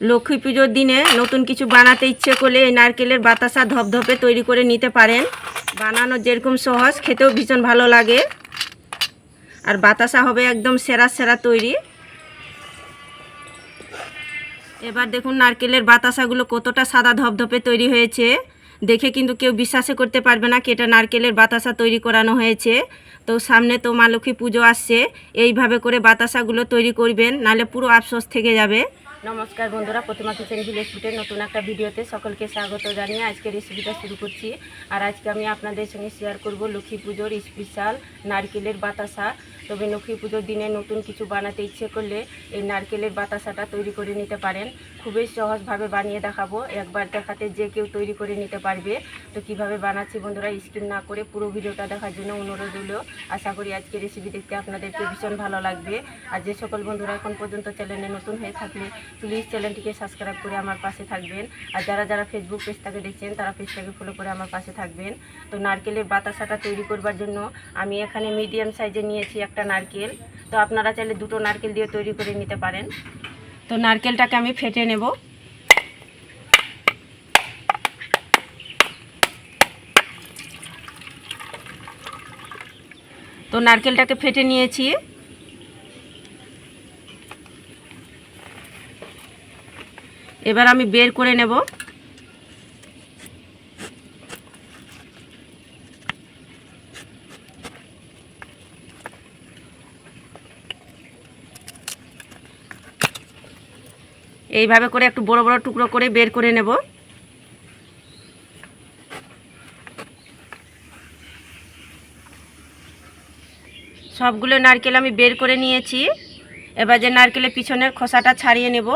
লক্ষ্মী পুজোর দিনে নতুন কিছু বানাতে ইচ্ছে করলে এই নারকেলের বাতাসা ধপধপে তৈরি করে নিতে পারেন। বানানো যেরকম সহজ, খেতেও ভীষণ ভালো লাগে। আর বাতাসা হবে একদম সেরা সেরা তৈরি। এবার দেখুন নারকেলের বাতাসাগুলো কতটা সাদা ধপধপে তৈরি হয়েছে। দেখে কিন্তু কেউ বিশ্বাসে করতে পারবে না কি এটা নারকেলের বাতাসা তৈরি করানো হয়েছে। তো সামনে তো মা লক্ষ্মী পুজো আসছে, এইভাবে করে বাতাসাগুলো তৈরি করবেন নালে পুরো আফসোস থেকে যাবে। নমস্কার বন্ধুরা, প্রতিমা কিচেন ভিলেজ নতুন একটা ভিডিওতে সকলকে স্বাগত জানিয়ে আজকে রেসিপিটা শুরু করছি। আর আজকে আমি আপনাদের সঙ্গে শেয়ার করব লক্ষ্মী পুজোর স্পেশাল নারকেলের বাতাসা। তবে লক্ষ্মী পুজোর দিনে নতুন কিছু বানাতে ইচ্ছে করলে এই নারকেলের বাতাসাটা তৈরি করে নিতে পারেন। খুবই সহজভাবে বানিয়ে দেখাবো। একবার দেখাতে যে কেউ তৈরি করে নিতে পারবে। তো কীভাবে বানাচ্ছি বন্ধুরা স্কিপ না করে পুরো ভিডিওটা দেখার জন্য অনুরোধ হলো আশা করি আজকে রেসিপি দেখতে আপনাদেরকে ভীষণ ভালো লাগবে। আর যে সকল বন্ধুরা এখন পর্যন্ত চ্যানেলে নতুন হয়ে থাকলে প্লিজ চ্যানেলটিকে সাবস্ক্রাইব করে আমার পাশে থাকবেন। আর যারা যারা ফেসবুক পেজটাকে দেখছেন, তারা পেজটাকে ফলো করে আমার পাশে থাকবেন। তো নারকেলের বাতাসাটা তৈরি করবার জন্য আমি এখানে মিডিয়াম সাইজে নিয়েছি একটা নারকেল। তো আপনারা চাইলে দুটো নারকেল দিয়ে তৈরি করে নিতে পারেন। তো নারকেলটাকে আমি ফেটে নেব। তো নারকেলটাকে ফেটে নিয়েছি। এবার আমি বের করে নেব। এইভাবে করে একটু বড় বড় টুকরো করে বের করে নেব। সবগুলো নারকেল আমি বের করে নিয়েছি। এবার যে নারকেলের পিছনের খোসাটা ছাড়িয়ে নেব।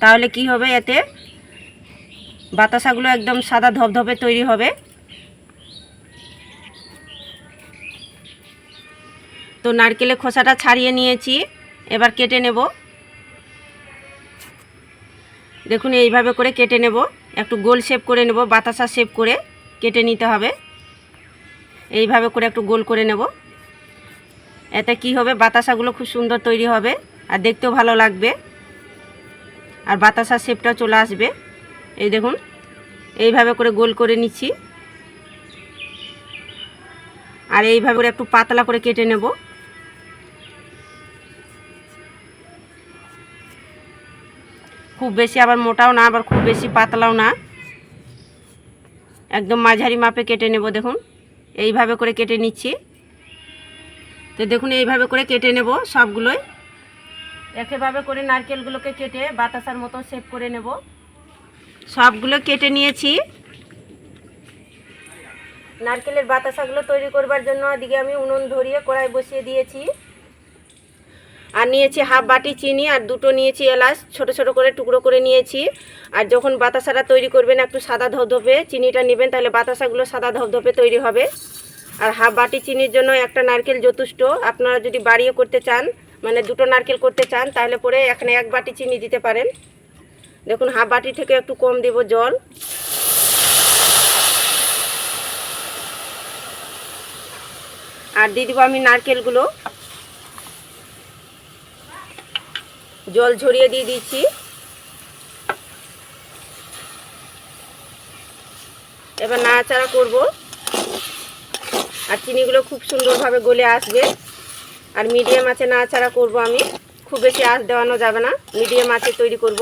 তাহলে কি হবে এতে? বাতাসাগুলো একদম সাদা ধপধপে তৈরি হবে। তো নারকেলের খোসাটা ছাড়িয়ে নিয়েছি, এবার কেটে নেব। দেখুন, এইভাবে করে কেটে নেব। একটু গোল শেপ করে নেব, বাতাসা শেপ করে কেটে নিতে হবে। এইভাবে করে একটু গোল করে নেব। এতে কি হবে? বাতাসাগুলো খুব সুন্দর তৈরি হবে, আর দেখতেও ভালো লাগবে। আর বাতাসা শেপটা চলে আসবে। এই দেখুন, এইভাবে করে গোল করে নিচ্ছি। আর এইভাবে করে একটু পাতলা করে কেটে নেব। খুব বেশি আবার মোটাও না, আবার খুব বেশি পাতলাও না। একদম মাঝারি মাপে কেটে নেব, দেখুন। এইভাবে করে কেটে নিচ্ছি। তো দেখুন, এইভাবে করে কেটে নেব সবগুলোই। একইভাবে করে নারকেলগুলোকে কেটে বাতাসার মতো শেপ করে নেব। সবগুলো কেটে নিয়েছি। নারকেলের বাতাসাগুলো তৈরি করবার জন্য এদিকে আমি উনুন ধরিয়ে কড়াই বসিয়ে দিয়েছি। আর নিয়েছি হাফ বাটি চিনি আর দুটো নিয়েছি এলাচ, ছোট ছোট করে টুকরো করে নিয়েছি। আর যখন বাতাসাটা তৈরি করবেন একটু সাদা ধপধপে চিনিটা নেবেন, তাহলে বাতাসাগুলো সাদা ধপধপে তৈরি হবে। আর হাফ বাটি চিনির জন্য একটা নারকেল যথেষ্ট। আপনারা যদি বাড়িয়ে করতে চান মানে দুটো নারকেল করতে চান, তাহলে পরে এখানে এক বাটি চিনি দিতে পারেন। দেখুন, হাফ বাটি থেকে একটু কম দেব জল। আর দিয়ে দেবো আমি নারকেলগুলো। জল ঝরিয়ে দিয়ে দিচ্ছি। এবার নাড়াচাড়া করব। আর চিনিগুলো খুব সুন্দরভাবে গলে আসবে। আর মিডিয়াম আছে ছাড়া করব আমি। খুব বেশি আঁচ দেওয়ানো যাবে না। মিডিয়াম আছে তৈরি করব।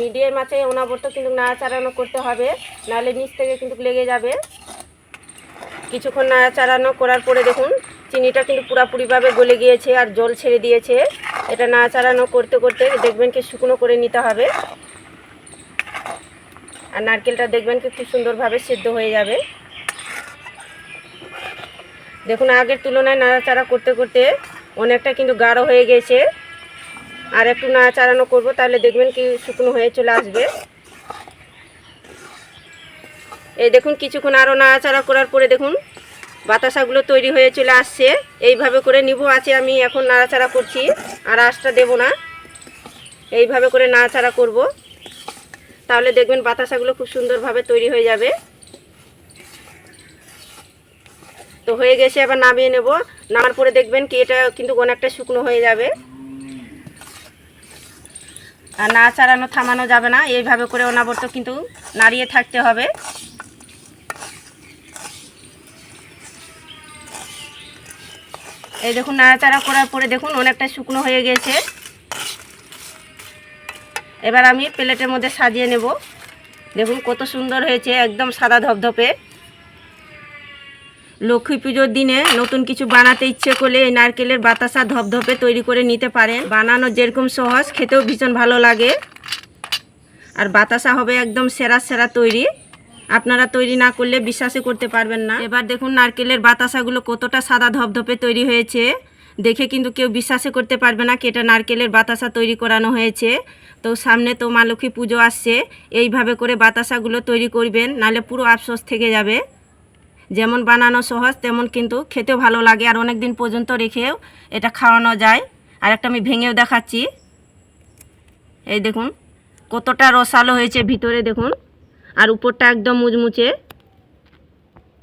মিডিয়াম আছে অনাবর্ত কিন্তু না নাড়াচাড়ানো করতে হবে। নাহলে নিচ থেকে কিন্তু লেগে যাবে। কিছুক্ষণ না নাড়াচাড়ানো করার পরে দেখুন, চিনিটা কিন্তু পুরাপুরিভাবে গলে গিয়েছে আর জল ছেড়ে দিয়েছে। এটা না নাড়াচাড়ানো করতে করতে দেখবেন কি শুকনো করে নিতে হবে। আর নারকেলটা দেখবেন কি খুব সুন্দরভাবে সিদ্ধ হয়ে যাবে। দেখুন, আগের তুলনায় নাড়াচাড়া করতে করতে অনেকটা কিন্তু গাঢ় হয়ে গেছে। আর একটু নাড়াচাড়ানো করব, তাহলে দেখবেন কি শুকনো হয়ে চলে আসবে। এই দেখুন, কিছুক্ষণ আরও নাড়াচাড়া করার পরে দেখুন, বাতাসাগুলো তৈরি হয়ে চলে আসছে। এইভাবে করে নিবো আছে আমি এখন নাড়াচাড়া করছি, আর আঁচটা দেবো না। এইভাবে করে নাড়াচাড়া করব। তাহলে দেখবেন বাতাসাগুলো খুব সুন্দরভাবে তৈরি হয়ে যাবে। তো হয়ে গেছে, এবার নামিয়ে নেব। নামার পরে দেখবেন কি, এটা কিন্তু অনেকটা শুকনো হয়ে যাবে। আর না চাড়ানো, থামানো যাবে না। এইভাবে করে অনাবর্ত কিন্তু নাড়িয়ে থাকতে হবে। এই দেখুন, নাড়াচাড়া করার পরে দেখুন, অনেকটা শুকনো হয়ে গেছে। এবার আমি প্লেটের মধ্যে সাজিয়ে নেব। দেখুন কত সুন্দর হয়েছে, একদম সাদা ধপধপে। লক্ষ্মী পুজোর দিনে নতুন কিছু বানাতে ইচ্ছে করলে এই নারকেলের বাতাসা ধপধপে তৈরি করে নিতে পারেন। বানানো যেরকম সহজ, খেতেও ভীষণ ভালো লাগে। আর বাতাসা হবে একদম সেরা সেরা তৈরি। আপনারা তৈরি না করলে বিশ্বাসই করতে পারবেন না। এবার দেখুন নারকেলের বাতাসাগুলো কতটা সাদা ধপধপে তৈরি হয়েছে। দেখে কিন্তু কেউ বিশ্বাসই করতে পারবে না কি এটা নারকেলের বাতাসা তৈরি করানো হয়েছে। তো সামনে তো মা লক্ষ্মী পুজো আসছে। এইভাবে করে বাতাসাগুলো তৈরি করবেন নালে পুরো আফসোস থেকে যাবে। যেমন বানানো সহজ, তেমন কিন্তু খেতেও ভালো লাগে। আর অনেক দিন পর্যন্ত রেখেও এটা খাওয়ানো যায়। আর একটা আমি ভেঙেও দেখাচ্ছি। এই দেখুন, কতটা রসালো হয়েছে ভিতরে, দেখুন। আর উপরটা একদম মুচমুচে,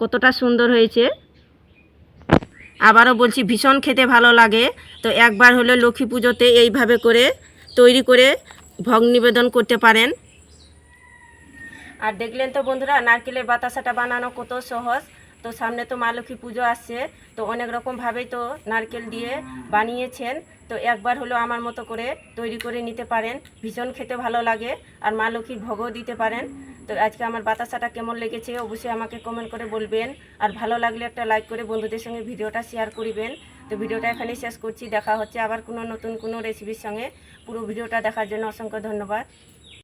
কতটা সুন্দর হয়েছে। আবারও বলছি, ভীষণ খেতে ভালো লাগে। তো একবার হলে লক্ষ্মী পুজোতে এইভাবে করে তৈরি করে ভোগ নিবেদন করতে পারেন। আর দেখলেন তো বন্ধুরা, নারকেলের বাতাসাটা বানানো কত সহজ। তো সামনে তো মা লক্ষ্মী পুজো আসছে, তো অনেক রকমভাবেই তো নারকেল দিয়ে বানিয়েছেন। তো একবার হলো আমার মতো করে তৈরি করে নিতে পারেন, ভীষণ খেতে ভালো লাগে, আর মা লক্ষ্মীর ভোগও দিতে পারেন। তো আজকে আমার বাতাসাটা কেমন লেগেছে অবশ্যই আমাকে কমেন্ট করে বলবেন, আর ভালো লাগলে একটা লাইক করে বন্ধুদের সঙ্গে ভিডিওটা শেয়ার করিবেন। তো ভিডিওটা এখানেই শেষ করছি, দেখা হচ্ছে আবার কোনো নতুন কোনো রেসিপির সঙ্গে। পুরো ভিডিওটা দেখার জন্য অসংখ্য ধন্যবাদ।